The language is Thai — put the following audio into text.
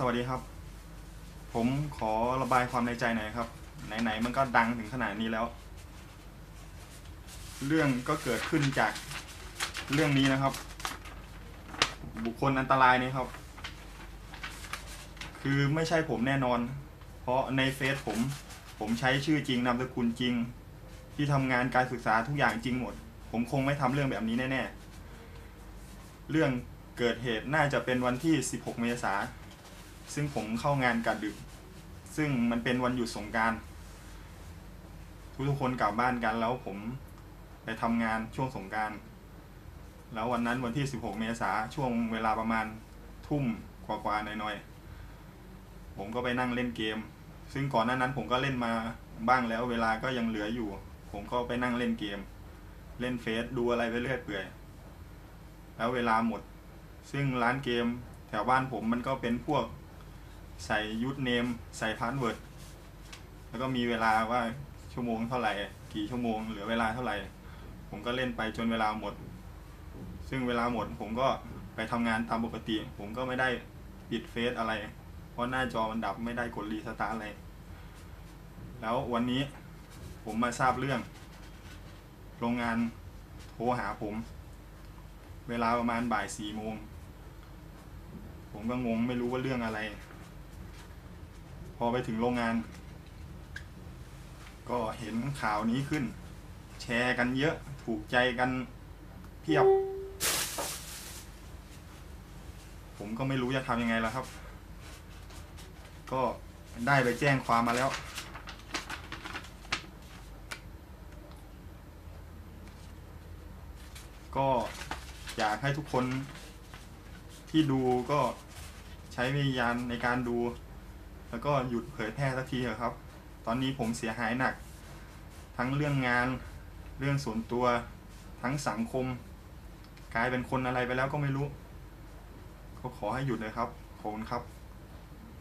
สวัสดีครับ ผมขอระบายความในใจหน่อยครับ ไหนๆมันก็ดังถึงขนาดนี้แล้ว เรื่องก็เกิดขึ้นจากเรื่องนี้นะครับ บุคคลอันตรายนี้ครับ คือไม่ใช่ผมแน่นอน เพราะในเฟซผม ผมใช้ชื่อจริงนามสกุลจริง ที่ทำงานการศึกษาทุกอย่างจริงหมด ผมคงไม่ทำเรื่องแบบนี้แน่ๆ เรื่องเกิดเหตุน่าจะเป็นวันที่ 16 เมษา ซึ่งผมเข้างานกะดึก ซึ่งมันเป็นวันหยุดสงการทุกๆคนกลับบ้านกันแล้วผมไปทำงานช่วงสงการ แล้ววันนั้นวันที่ 16 เมษาช่วงเวลาประมาณทุ่มกว่าๆหน่อยๆ ผมก็ไปนั่งเล่นเกม ซึ่งก่อนหน้านั้นผมก็เล่นมาบ้างแล้วเวลาก็ยังเหลืออยู่ ผมก็ไปนั่งเล่นเกม เล่นเฟซดูอะไรไปเรื่อยเปื่อย แล้วเวลาหมด ซึ่งร้านเกมแถวบ้านผมมันก็เป็นพวก ใส่ยูทเนมใส่พาสเวิร์ดแล้วก็มีเวลาว่าชั่วโมงเท่าไหร่ กี่ชั่วโมงเหลือเวลาเท่าไหร่ ผมก็เล่นไปจนเวลาหมด ซึ่งเวลาหมดผมก็ไปทำงานตามปกติ ผมก็ไม่ได้ปิดเฟซอะไร เพราะหน้าจอมันดับไม่ได้กดรีสตาร์ทอะไร แล้ววันนี้ผมมาทราบเรื่อง โรงงานโทรหาผม เวลาประมาณบ่ายสี่โมง ผมก็งงไม่รู้ว่าเรื่องอะไร พอไปถึงโรงงาน ก็เห็นข่าวนี้ขึ้น แชร์กันเยอะถูกใจกันเพียบ ผมก็ไม่รู้จะทำยังไงแล้วครับ ก็ได้ไปแจ้งความมาแล้ว ก็อยากให้ทุกคนที่ดูก็ใช้วิญญาณในการดู แล้วก็หยุดเผยแพร่สักทีเถอะครับ ตอนนี้ผมเสียหายหนัก ทั้งเรื่องงาน เรื่องส่วนตัว ทั้งสังคม กลายเป็นคนอะไรไปแล้วก็ไม่รู้ ก็ขอให้หยุดเลยครับขอบคุณครับ